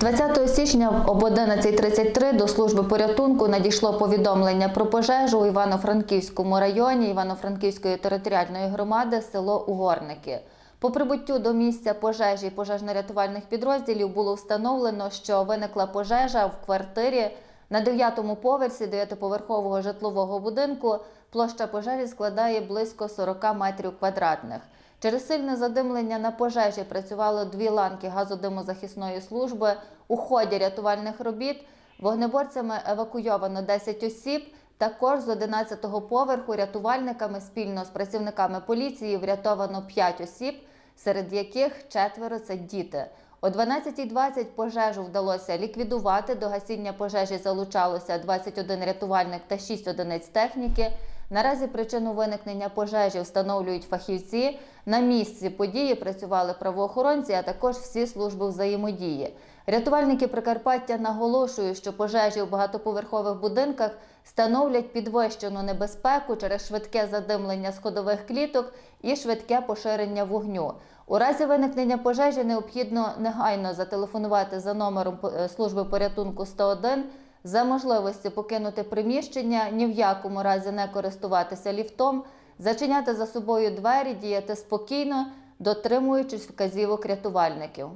20 січня об 11.33 до служби порятунку надійшло повідомлення про пожежу у Івано-Франківському районі Івано-Франківської територіальної громади село Угорники. По прибуттю до місця пожежі пожежно-рятувальних підрозділів було встановлено, що виникла пожежа в квартирі на 9-му поверсі 9-поверхового житлового будинку. Площа пожежі складає близько 40 метрів квадратних. Через сильне задимлення на пожежі працювало дві ланки газодимозахисної служби. У ході рятувальних робіт вогнеборцями евакуйовано 10 осіб. Також з 11-го поверху рятувальниками спільно з працівниками поліції врятовано 5 осіб, серед яких четверо це діти. О 12.20 пожежу вдалося ліквідувати. До гасіння пожежі залучалося 21 рятувальник та 6 одиниць техніки. Наразі причину виникнення пожежі встановлюють фахівці. На місці події працювали правоохоронці, а також всі служби взаємодії. Рятувальники Прикарпаття наголошують, що пожежі у багатоповерхових будинках становлять підвищену небезпеку через швидке задимлення сходових кліток і швидке поширення вогню. У разі виникнення пожежі необхідно негайно зателефонувати за номером е, служби порятунку 101 за можливості покинути приміщення, ні в якому разі не користуватися ліфтом, зачиняти за собою двері, діяти спокійно, дотримуючись вказівок рятувальників.